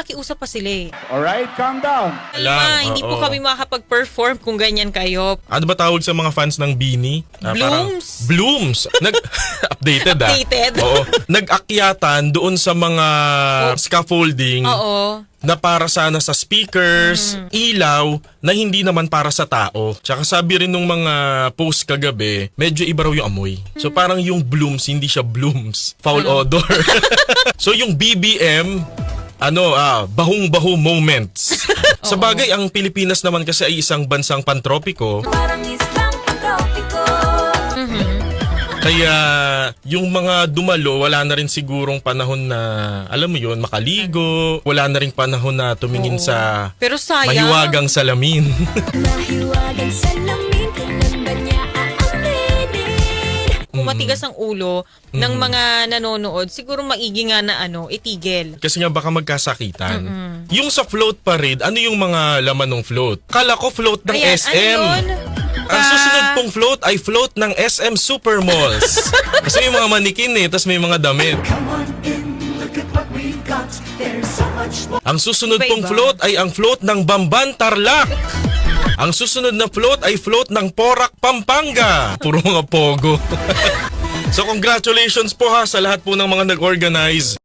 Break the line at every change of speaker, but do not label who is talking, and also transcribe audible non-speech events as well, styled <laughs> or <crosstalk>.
nakiusap pa sila eh.
Alright, calm down.
Alam mo, hindi po
oo.
kami makakapag-perform kung ganyan kayo.
Ano ba tawag sa mga fans ng Bini? Ah, parang-
Blooms.
Blooms. Nag <laughs> updated ah.
Updated.
Oo. Nag-akyatan doon sa mga scaffolding
Oo.
na para sana sa speakers,
Mm-hmm.
ilaw na hindi naman para sa tao. Tsaka sabi rin nung mga post kagabi, medyo iba raw yung amoy. So
Mm-hmm.
parang yung blooms hindi siya blooms, foul odor. <laughs> so yung BBM ano, ah, bahong-baho moments. <laughs> sa bagay, ang Pilipinas naman kasi ay isang bansang pantropiko.
Parang islang pantropiko
Kaya yung mga dumalo, wala na rin sigurong panahon na, alam mo yun, makaligo. Wala na rin panahon na tumingin
Oo.
sa
Pero sayang.
mahiwagang salamin. <laughs>
Mahiwagang salamin Kailan
Kung matigas ang ulo ng mga nanonood, siguro maigi nga na ano, itigil.
Kasi nga baka magkasakitan. Yung sa float parade, ano yung mga laman ng float? Kala ko float ng
Ayan,
SM.
ano yun?
Ang susunod pong float ay float ng SM Supermalls. <laughs> Kasi may mga manikin eh, tapos may mga damit. Ang susunod pong
Iba-iba.
float ay ang float ng Bamban Tarlac. Ang susunod na float ay float ng Porac Pampanga. <laughs> Puro mga pogo. <laughs> so congratulations po ha sa lahat po ng mga nag-organize